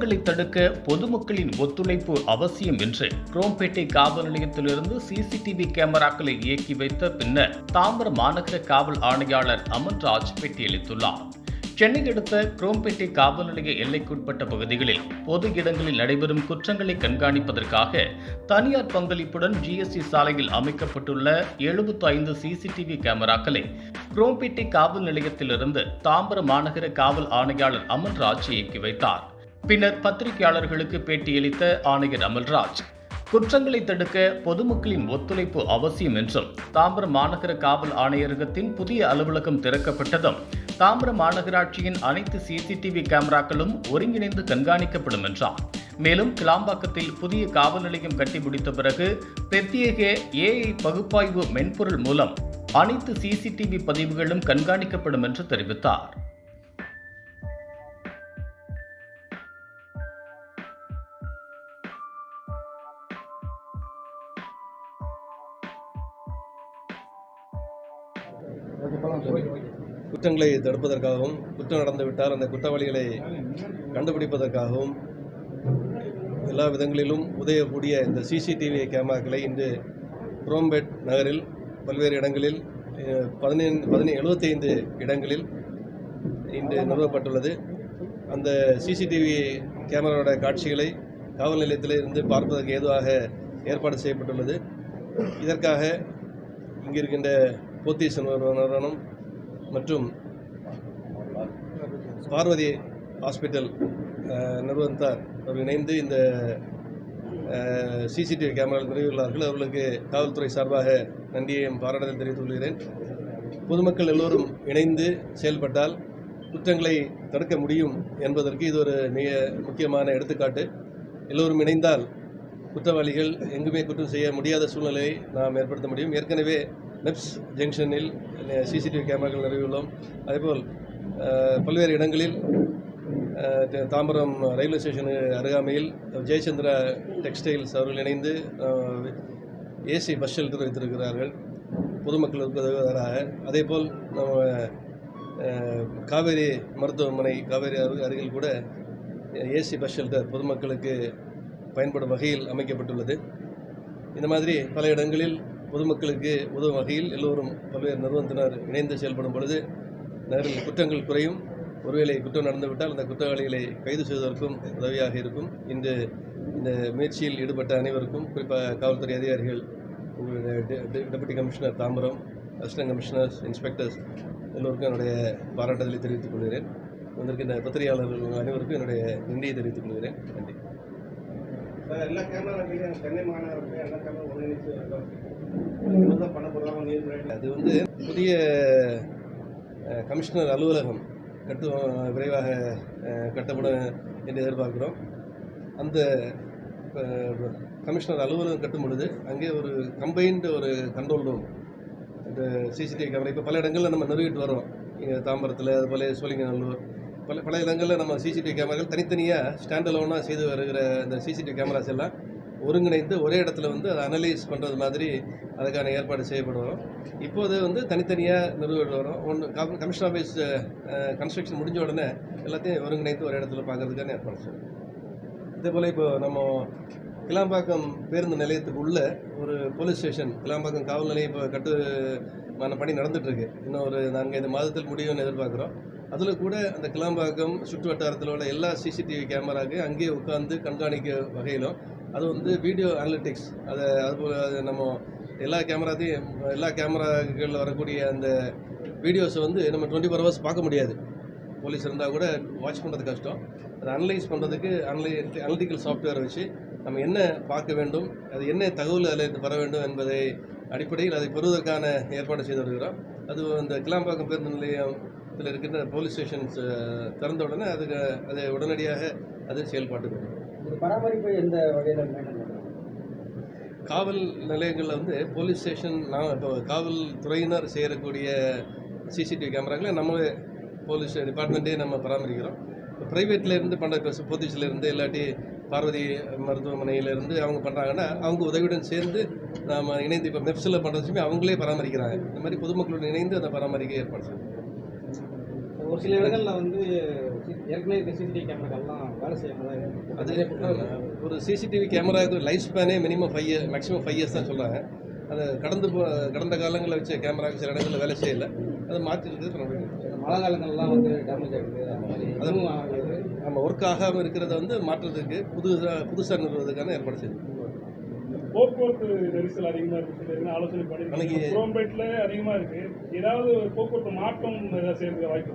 குற்றங்களை தடுக்க பொதுமக்களின் ஒத்துழைப்பு அவசியம் என்று குரோம்பேட்டை காவல் நிலையத்திலிருந்து சிசிடிவி கேமராக்களை இயக்கி வைத்த பின்னர் தாம்பரம் மாநகர காவல் ஆணையாளர் அமன்ராஜ் பேட்டியளித்துள்ளார். சென்னை அடுத்த குரோம்பேட்டை காவல் நிலைய எல்லைக்குட்பட்ட பகுதிகளில் பொது இடங்களில் நடைபெறும் குற்றங்களை கண்காணிப்பதற்காக தனியார் பங்களிப்புடன் ஜிஎஸ்டி சாலையில் அமைக்கப்பட்டுள்ள 75 ஐந்து சிசிடிவி கேமராக்களை குரோம்பேட்டை காவல் நிலையத்திலிருந்து தாம்பரம் மாநகர காவல் ஆணையாளர் அமல்ராஜ் இயக்கி வைத்தார். பின்னர் பத்திரிகையாளர்களுக்கு பேட்டியளித்த ஆணையர் அமல்ராஜ் குற்றங்களை தடுக்க பொதுமக்களின் ஒத்துழைப்பு அவசியம் என்றும் தாம்பரம் மாநகர காவல் ஆணையரகத்தின் புதிய அலுவலகம் திறக்கப்பட்டதும் தாம்பரம் மாநகராட்சியின் அனைத்து சிசிடிவி கேமராக்களும் ஒருங்கிணைந்து கண்காணிக்கப்படும் என்றார். மேலும் கிளாம்பாக்கத்தில் புதிய காவல் நிலையம் கட்டி முடித்த பிறகு பிரத்யேக ஏஐ பகுப்பாய்வு மென்பொருள் மூலம் அனைத்து சிசிடிவி பதிவுகளும் கண்காணிக்கப்படும் என்று தெரிவித்தார். குற்றங்களை தடுப்பதற்காகவும் குற்றம் நடந்துவிட்டால் அந்த குற்றவாளிகளை கண்டுபிடிப்பதற்காகவும் எல்லா விதங்களிலும் உதயக்கூடிய இந்த சிசிடிவி கேமராக்களை இன்று குரோம்பேட் நகரில் பல்வேறு இடங்களில் பதினைந்து பதினே எழுபத்தைந்து இடங்களில் இன்று நிறுவப்பட்டுள்ளது. அந்த சிசிடிவி கேமராவோட காட்சிகளை காவல் நிலையத்தில் இருந்து பார்ப்பதற்கு ஏதுவாக ஏற்பாடு செய்யப்பட்டுள்ளது. இதற்காக இங்கு இருக்கின்ற போத்தீஸ் நிறுவனம் மற்றும் பார்வதி ஹாஸ்பிட்டல் நிறுவனத்தார் அவர் இணைந்து இந்த சிசிடிவி கேமராவில் நிறுவியுள்ளார்கள் அவர்களுக்கு காவல்துறை சார்பாக நன்றியையும் பாராட்டுதல் தெரிவித்துக் கொள்கிறேன். பொதுமக்கள் எல்லோரும் இணைந்து செயல்பட்டால் குற்றங்களை தடுக்க முடியும் என்பதற்கு இது ஒரு மிக முக்கியமான எடுத்துக்காட்டு. எல்லோரும் இணைந்தால் குற்றவாளிகள் எங்குமே குற்றம் செய்ய முடியாத சூழ்நிலையை நாம் ஏற்படுத்த முடியும். ஏற்கனவே நெப்ஸ் ஜங்ஷனில் சிசிடிவி கேமராக்கள் நிறுவியுள்ளோம் அதேபோல் பல்வேறு இடங்களில் தாம்பரம் ரயில்வே ஸ்டேஷனு அருகாமையில் ஜெயச்சந்திரா டெக்ஸ்டைல்ஸ் அவர்கள் இணைந்து ஏசி பஸ் ஷெல்டர் வைத்திருக்கிறார்கள். பொதுமக்களுக்கு உதவுவதாக அதேபோல் நம்ம காவேரி மருத்துவமனை காவேரி அருகில் கூட ஏசி பஸ் ஷெல்டர் பொதுமக்களுக்கு பயன்படும் வகையில் அமைக்கப்பட்டுள்ளது. இந்த மாதிரி பல இடங்களில் பொதுமக்களுக்கு உதவும் வகையில் எல்லோரும் பல்வேறு நிறுவனத்தினர் இணைந்து செயல்படும் பொழுது நகரில் குற்றங்கள் குறையும். ஒருவேளை குற்றம் நடந்துவிட்டால் அந்த குற்றவாளிகளை கைது செய்வதற்கும் உதவியாக இருக்கும். இன்று இந்த முயற்சியில் ஈடுபட்ட அனைவருக்கும் குறிப்பாக காவல்துறை அதிகாரிகள் deputy commissioner Tambaram assistant commissioners inspectors எல்லோருக்கும் என்னுடைய பாராட்டுதலை தெரிவித்துக் கொள்கிறேன். வந்திருக்கின்ற பத்திரிகையாளர்கள் அனைவருக்கும் என்னுடைய நன்றியை தெரிவித்துக் கொள்கிறேன். நன்றி. சார், எல்லா கேமரா சென்னை மாநகரத்தில் எல்லா கேமரா ஒருங்கிணைச்சு அது வந்து புதிய கமிஷனர் அலுவலகம் கட்டு விரைவாக கட்டப்படும் என்று எதிர்பார்க்கிறோம். அந்த கமிஷனர் அலுவலகம் கட்டும் பொழுது அங்கே ஒரு கம்பைன்டு ஒரு கண்ட்ரோல் ரூம் இந்த சிசிடிவி கேமரா இப்போ பல இடங்களில் நம்ம நிறுவிட்டு வரோம் இங்கே தாம்பரத்தில் அதுபோல் சோழிங்கநல்லூர் பல பல இடங்களில் நம்ம சிசிடிவி கேமராக்கள் தனித்தனியாக ஸ்டாண்ட் அலோனாக செய்து வருகிற இந்த சிசிடிவி கேமராஸ் எல்லாம் ஒருங்கிணைந்து ஒரே இடத்துல வந்து அதை அனலைஸ் பண்ணுறது மாதிரி அதுக்கான ஏற்பாடு செய்யப்படுவோம். இப்போது வந்து தனித்தனியாக நிறுவிட்டு வரும். ஒன்று கமிஷன் ஆஃபீஸ் கன்ஸ்ட்ரக்ஷன் முடிஞ்ச உடனே எல்லாத்தையும் ஒருங்கிணைந்து ஒரே இடத்துல பார்க்குறதுக்கான ஏற்பாடு செய்வோம். இதே போல் இப்போ நம்ம கிளாம்பாக்கம் பேருந்து நிலையத்துக்கு உள்ள ஒரு போலீஸ் ஸ்டேஷன் கிளாம்பாக்கம் காவல் நிலையம் இப்போ கட்டுமான பணி நடந்துகிட்ருக்கு இன்னும் ஒரு நான்கைந்து மாதத்தில் முடியும்னு எதிர்பார்க்குறோம். அதில் கூட அந்த கிளாம்பாக்கம் சுற்று வட்டாரத்தில் உள்ள எல்லா சிசிடிவி கேமராக்கு அங்கேயே உட்காந்து கண்காணிக்க வகையிலும் அது வந்து வீடியோ அனலிட்டிக்ஸ் அதை அதுபோல் அது நம்ம எல்லா கேமராத்தையும் எல்லா கேமராக்களில் வரக்கூடிய அந்த வீடியோஸை வந்து நம்ம டுவெண்ட்டி ஃபோர் ஹவர்ஸ் பார்க்க முடியாது. போலீஸ் இருந்தால் கூட வாட்ச் பண்ணுறது கஷ்டம். அதை அனலைஸ் பண்ணுறதுக்கு அனலை அனலிட்டிக்கல் சாஃப்ட்வேர் வச்சு நம்ம என்ன பார்க்க வேண்டும் அது என்ன தகவல் அதில் வர பெற வேண்டும் என்பதை அடிப்படையில் அதை பெறுவதற்கான ஏற்பாடு செய்து வருகிறோம். அது அந்த கிளாம்பாக்கம் பேருந்து நிலையத்தில் இருக்கின்ற போலீஸ் ஸ்டேஷன்ஸ் திறந்த உடனே அதுக்கு அதை உடனடியாக அது செயல்பாட்டுக்கு வரும். பராமரிப்பு எந்த வகையில் காவல் நிலையங்களில் வந்து போலீஸ் ஸ்டேஷன் நான் இப்போ காவல்துறையினர் செய்யக்கூடிய சிசிடிவி கேமராக்களை நம்ம போலீஸ் டிபார்ட்மெண்ட்டே நம்ம பராமரிக்கிறோம். ப்ரைவேட்லேருந்து இருந்து பண்ணுற இப்போ இல்லாட்டி பார்வதி மருத்துவமனையிலேருந்து அவங்க பண்ணுறாங்கன்னா அவங்க உதவியுடன் சேர்ந்து நாம் இணைந்து இப்போ மெப்ஸில் பண்ணுறதுமே அவங்களே பராமரிக்கிறாங்க. இந்த மாதிரி பொதுமக்களுடன் இணைந்து அதை பராமரிக்க ஏற்பாடு செய்யணும் ஒரு சில இடங்கள்ல வந்து ஏற்கனவே சிசிடிவி கேமராக்கள்லாம் வேலை செய்யாமல் அது ஒரு சிசிடிவி கேமராவுக்கு life ஸ்பேனே minimum five year maximum five years தான் சொல்கிறாங்க அது கடந்து போ கடந்த காலங்களில் வச்ச கேமராவுக்கு சில இடங்களில் வேலை செய்யலை. அதை மாற்றிருக்கு மழை காலங்கள்லாம் வந்து டேமேஜ் ஆகிடுது அதுவும் ஆகுது. நம்ம ஒர்க் ஆகாமல் இருக்கிறத வந்து மாற்றுறதுக்கு புதுசாக புதுசாக நிறுவதுக்கான ஏற்பாடு செய்யுது போக்குவரத்து நெரிசல் அதிகமா இருக்கு ஆலோசனை பண்ணிருக்கீங்க. அன்னைக்கு- குரோம்பேட்ல அதிகமா இருக்கு. ஏதாவது ஒரு போக்குவரத்து மாற்றம் ஏதாவது செய்யறதுக்கு வாய்ப்பு?